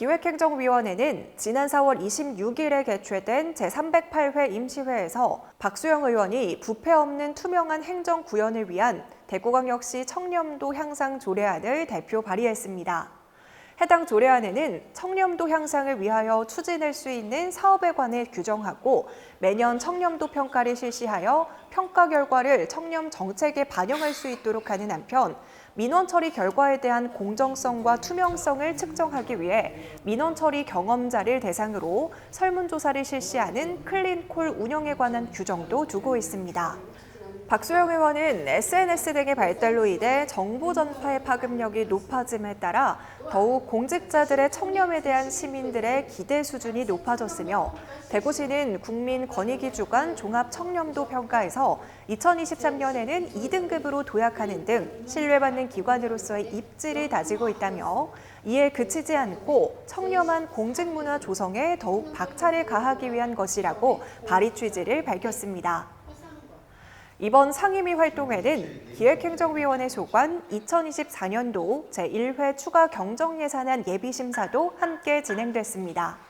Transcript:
기획행정위원회는 지난 4월 26일에 개최된 제308회 임시회에서 박수영 의원이 부패 없는 투명한 행정 구현을 위한 대구광역시 청렴도 향상 조례안을 대표 발의했습니다. 해당 조례안에는 청렴도 향상을 위하여 추진할 수 있는 사업에 관해 규정하고 매년 청렴도 평가를 실시하여 평가 결과를 청렴 정책에 반영할 수 있도록 하는 한편 민원 처리 결과에 대한 공정성과 투명성을 측정하기 위해 민원 처리 경험자를 대상으로 설문조사를 실시하는 클린콜 운영에 관한 규정도 두고 있습니다. 박수영 의원은 SNS 등의 발달로 인해 정보 전파의 파급력이 높아짐에 따라 더욱 공직자들의 청렴에 대한 시민들의 기대 수준이 높아졌으며 대구시는 국민 권익위 주관 종합 청렴도 평가에서 2023년에는 2등급으로 도약하는 등 신뢰받는 기관으로서의 입지를 다지고 있다며 이에 그치지 않고 청렴한 공직문화 조성에 더욱 박차를 가하기 위한 것이라고 발의 취지를 밝혔습니다. 이번 상임위 활동회는 기획행정위원회 소관 2024년도 제1회 추가 경정예산안 예비심사도 함께 진행됐습니다.